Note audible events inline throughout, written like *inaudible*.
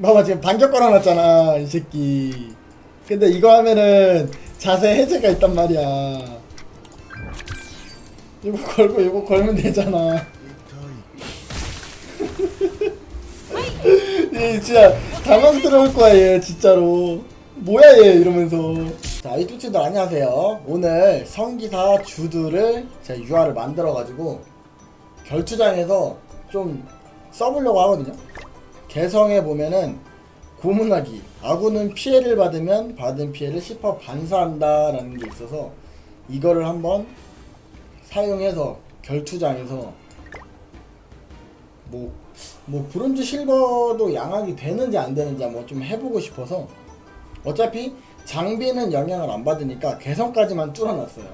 봐봐 지금 반격 걸어놨잖아 이 새끼. 근데 이거 하면은 자세 해제가 있단 말이야. 이거 걸고 이거 걸면 되잖아. *laughs* 얘 진짜 당황스러울 거야 얘 진짜로. 뭐야 얘 이러면서. 자 이뚜치들 안녕하세요. 오늘 성기사 주두를 제가 유아를 만들어 가지고 결투장에서 좀 써보려고 하거든요 개성에 보면은 고문하기 아군은 피해를 받으면 받은 피해를 10% 반사한다 라는 게 있어서 이거를 한번 사용해서 결투장에서 뭐, 뭐 브론즈 실버도 양악이 되는지 안 되는지 한번 좀 해보고 싶어서 어차피 장비는 영향을 안 받으니까 개성까지만 뚫어놨어요.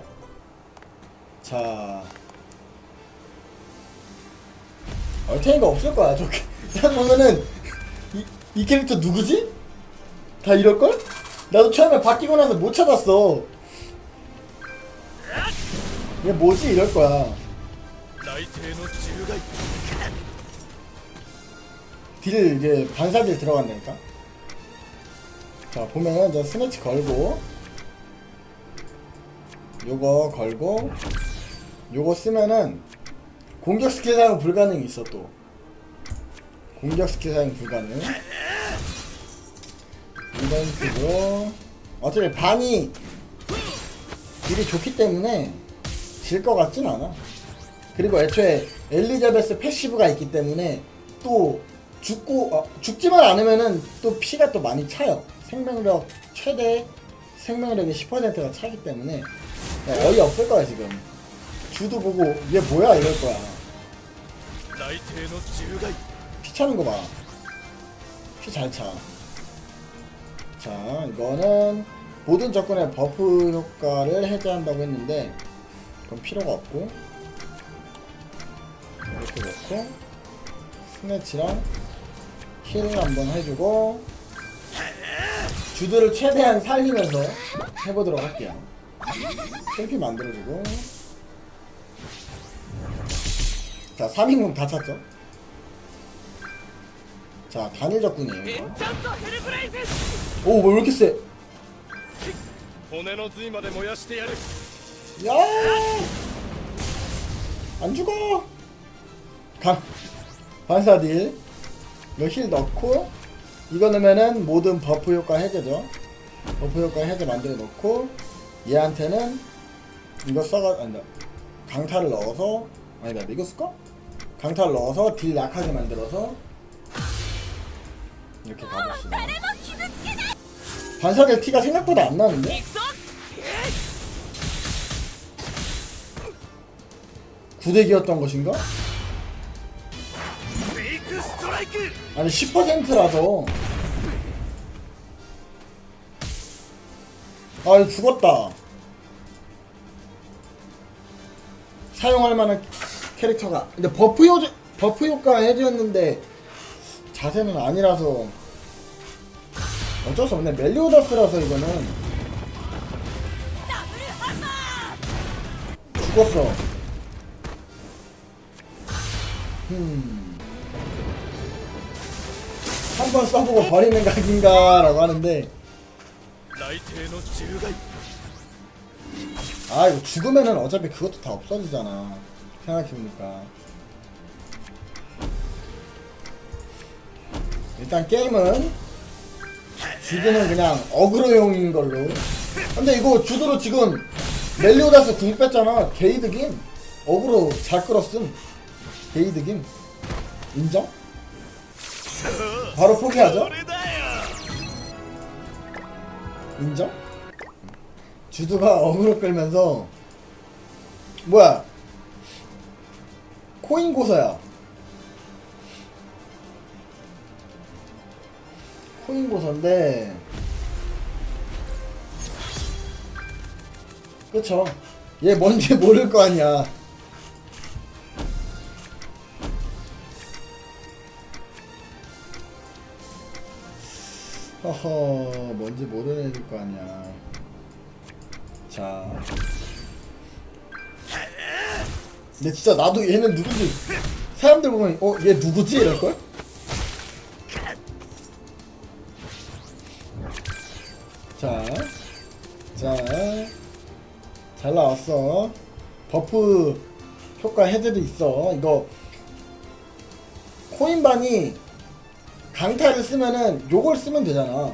자 얼탱이가 없을 거야 저게. 딱 보면은 이, 이 캐릭터 누구지? 다 이럴걸? 나도 처음에 바뀌고 나서 못 찾았어. 얘 뭐지? 이럴 거야. 딜 이제 반사딜 들어간다니까? 자 보면은 이제 스매치 걸고 요거 걸고 요거 쓰면은 공격 스킬 사용 불가능이 있어 또 공격 스킬 사용 불가능 이런 식으로 어차피 반이 딜이 좋기 때문에 질 것 같진 않아 그리고 애초에 엘리자베스 패시브가 있기 때문에 또 죽고 어, 죽지만 않으면은 또 피가 또 많이 차요. 생명력 최대 생명력이 10%가 차기 때문에 야, 어이 없을 거야 지금. 주도 보고 얘 뭐야 이럴 거야. 피 차는 거 봐. 피 잘 차. 자, 이거는 모든 적군의 버프 효과를 해제한다고 했는데 그럼 필요가 없고 이렇게 넣고 스매치랑 힐 한번 해주고 주드를 최대한 살리면서 해보도록 할게요 셀피 만들어주고 자 3인공 다 찼죠 자 단일 적군이에요 오뭐 이렇게 세 야! 안 죽어! 강, 반사딜. 몇힐 넣고, 이거 넣으면은 모든 버프 효과 해제죠. 버프 효과 해제 만들어 놓고, 얘한테는 이거 써가, 아니다. 강타를 넣어서, 아니다, 이거 쓸까? 강탈 넣어서 딜 약하게 만들어서 이렇게 가봅시다! 반사의 티가 생각보다 안 나는데? 구대기였던 것인가? 아니 10%라서. 아 죽었다. 사용할 만한 캐릭터가. 근데 버프 효 버프 효과 해주었는데 자세는 아니라서 어쩔 수 없네. 멜리오더스라서 이거는. 죽었어. 음. 한번 써보고 버리는 각인가 라고 하는데. 아 이거 죽으면은 어차피 그것도 다 없어지잖아. 생각해보니까. 일단 게임은 주드는 그냥 어그로용인 걸로. 근데 이거 주드로 지금 멜리오다스 궁 뺐잖아. 게이드김 어그로 잘 끌었음. 게이드김 인정? 바로 포기하죠? 인정? 주드가 어그로 끌면서 뭐야? 코인 고서야. 코인 고서인데 그쵸 얘 뭔지 *laughs* 모를 거 아니야. 허허 뭔지 모르는 애일 거 아니야. 자 근데 진짜 나도 얘는 누군지 사람들 보면 어 얘 누구지 이럴걸? 자, 자, 잘 나왔어. 버프 효과 헤드도 있어. 이거 코인반이 강타를 쓰면은 요걸 쓰면 되잖아.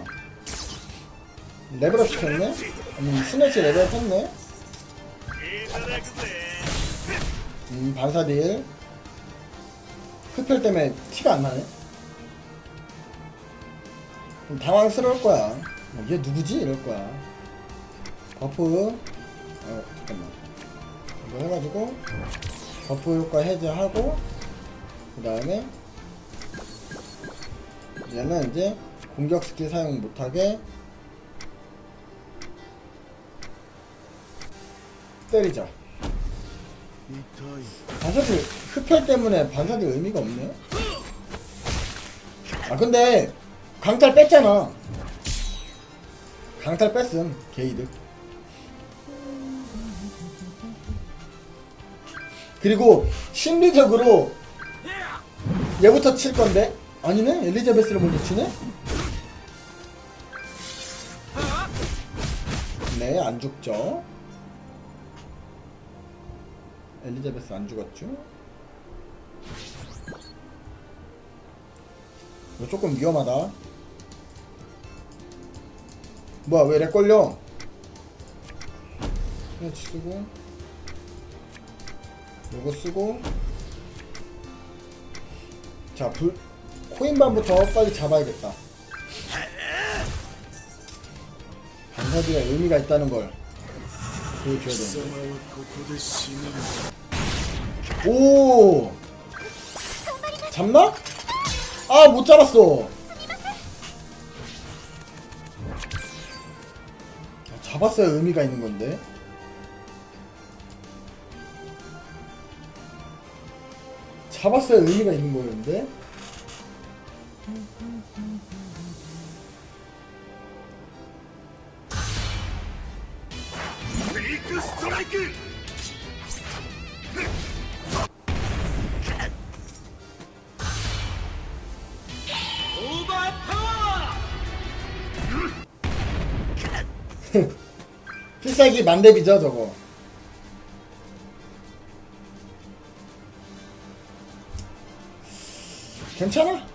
레벨업 시켰네? 음, 스매시 레벨업 했네? 음, 반사딜. 흡혈 때문에 티가 안 나네? 좀 당황스러울 거야. 어, 얘 누구지? 이럴 거야. 버프. 어, 잠깐만. 이거 해가지고, 버프 효과 해제하고, 그 다음에, 얘는 이제 공격 스킬 사용 못하게 때리자. 반사들 흡혈 때문에 반사들 의미가 없네. 아 근데 강탈 뺐잖아. 강탈 뺐음 게이드. 그리고 심리적으로 얘부터 칠 건데 아니네 엘리자베스를 먼저 치네. 네 안 죽죠. 엘리자베스 안 죽었죠? 이거 조금 위험하다. 뭐야 왜 렉 걸려? 그냥 쓰고 요거 쓰고 자 불, 코인반부터 빨리 잡아야겠다. 반사들의 의미가 있다는 걸 보여줘야 되는데. 오. 잡나? 아 못 잡았어. 아, 잡았어야 의미가 있는 건데. 잡았어야 의미가 있는 거였는데 필살기 만렙이죠 저거. 괜찮아?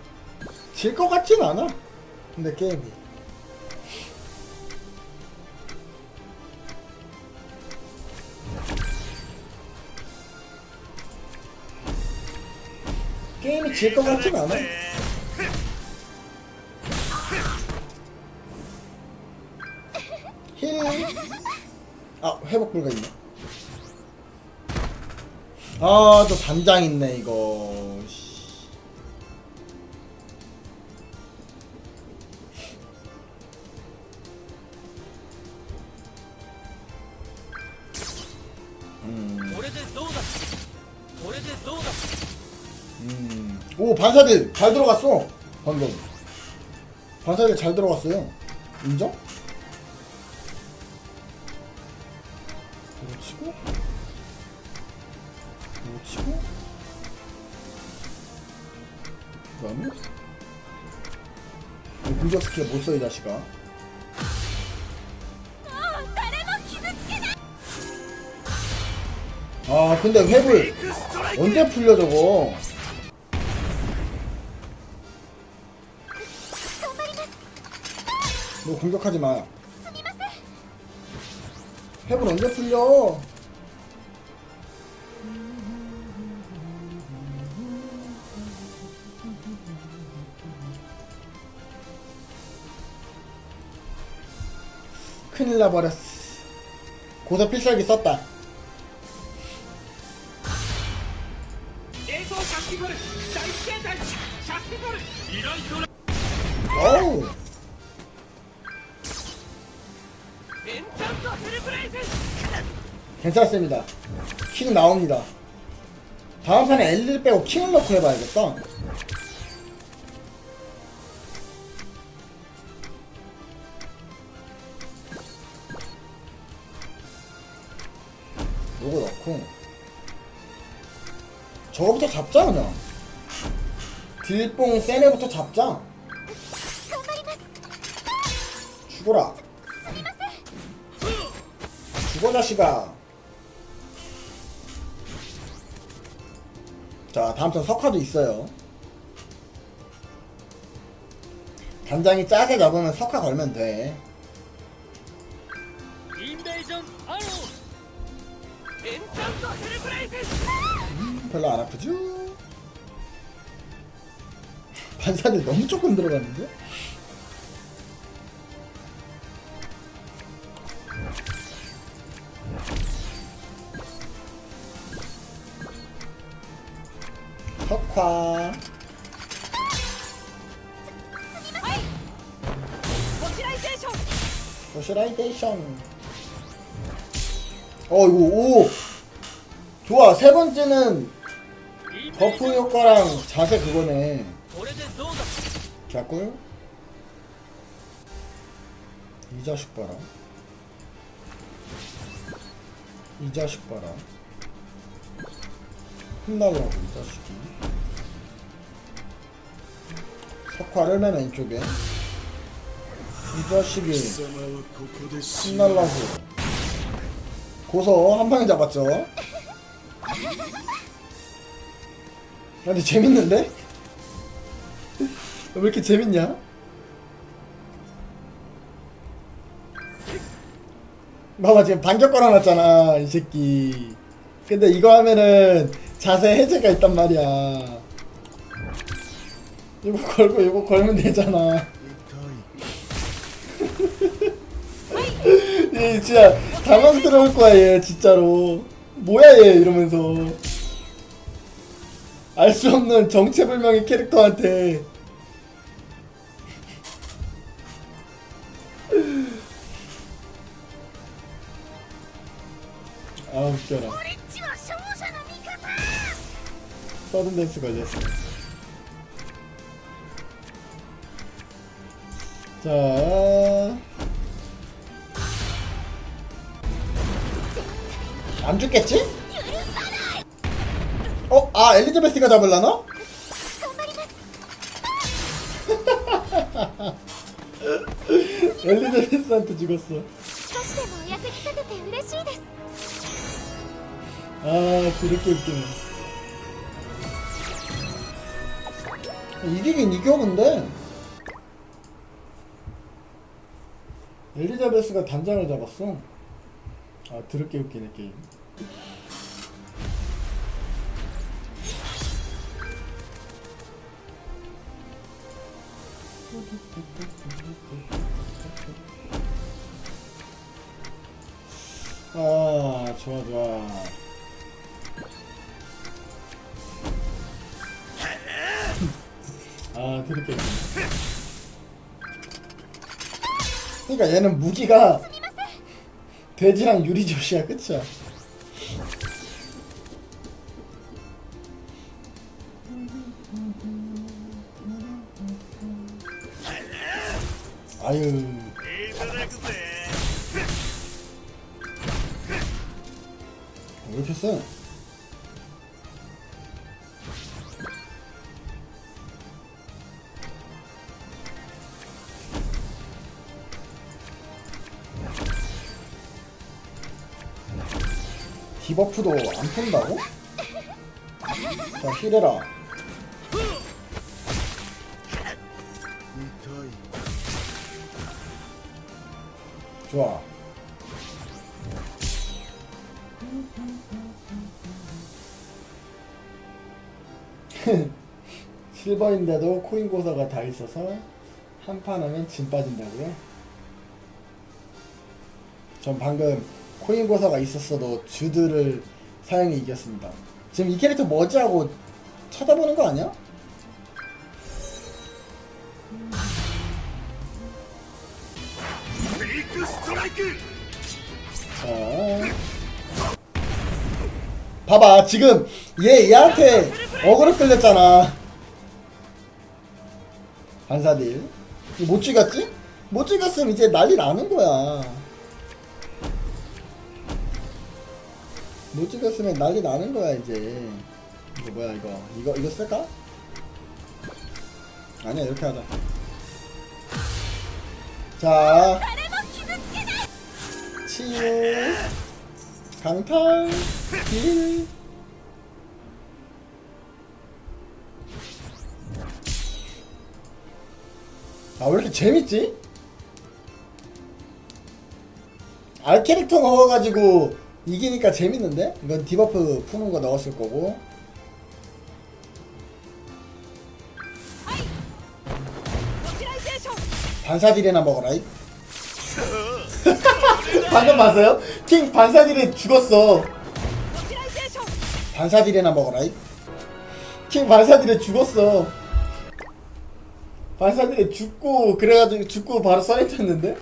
질 것 같진 않아 근데 게임이. 게임이 질 것 같진 않아 회복 불가 있나? 아저 단장 있네 이거. 음. 음. 오 반사들 잘 들어갔어 방금. 반사들 잘 들어갔어요. 인정? 공격 스킬 못 써, 이 자식아. 아, 근데 웹을 언제 풀려, 저거? 너 공격하지 마. heb을 언제 풀려? 큰일 나버렸어. 고서 필살기 썼다. 오우! 괜찮습니다. 킹 나옵니다. 다음 판에 엘리를 빼고 킹을 넣고 해봐야겠다. 넣고 저거부터 잡자 그냥. 딜뽕 세네부터 잡자. 죽어라. 죽어 자식아. 자 다음 턴 석화도 있어요. 단장이 짜게 잡으면 석화 걸면 돼 별로 안 아프죠? 반사대 너무 조금 들어갔는데? 덕화 도시라이데이 션. 어, 이거 오 좋아 세 번째는 버프 효과랑 자세 그거네. 자꿀 이 자식 봐라. 이 자식 봐라. 혼나더라고 이 자식이. 석화를 맨 왼쪽에. 이 자식이 혼날라고. 고서 한 방에 잡았죠? 근데 재밌는데? 왜 이렇게 재밌냐? 봐봐 지금 반격 걸어놨잖아 이 새끼 근데 이거 하면은 자세 해제가 있단 말이야 이거 걸고 이거 걸면 되잖아 얘 *laughs* 진짜 당황스러울 거야 얘 진짜로 뭐야 얘? 이러면서. 알 수 없는 정체불명의 캐릭터한테. 아 웃겨라. 서든댄스 걸렸어. 자. 안 죽겠지? 어? 아 엘리자베스가 잡을라나? *laughs* 엘리자베스한테 죽었어 아 그렇게 웃기네 이기긴 이겨 근데 엘리자베스가 단장을 잡았어 아 드럽게 웃기네 게임 아 좋아 좋아. 아 그렇게. 그러니까 얘는 무기가 돼지랑 유리조시야 끝이 아유 왜 이렇게 세? 디버프도 안 푼다고? 자, 힐해라. 좋아. *laughs* 실버인데도 코인 고서가 다 있어서 한 판 하면 진 빠진다고요? 전 방금 코인 고서가 있었어도 주드를 사용해 이겼습니다. 지금 이 캐릭터 뭐지 하고 찾아보는 거 아니야? 자. 봐봐 지금 얘 얘한테 어그로 끌렸잖아. 반사딜. 못 죽였지? 못 죽였으면 이제 난리 나는 거야. 못 죽였으면 난리 나는 거야 이제. 이거 뭐야 이거? 이거 이거 쓸까? 아니야 이렇게 하자. 자 치유 강탈 딜 아, 왜 이렇게 재밌지? 알 캐릭터 넣어가지고 이기니까 재밌는데? 이건 디버프 푸는 거 넣었을 거고. 반사딜이나 먹어라. 이. 방금 봤어요? 킹 반사딜에 죽었어. 반사딜이나 먹어라. 이. 킹 반사딜에 죽었어. 반사딜에 죽고 그래가지고 죽고 바로 써있었는데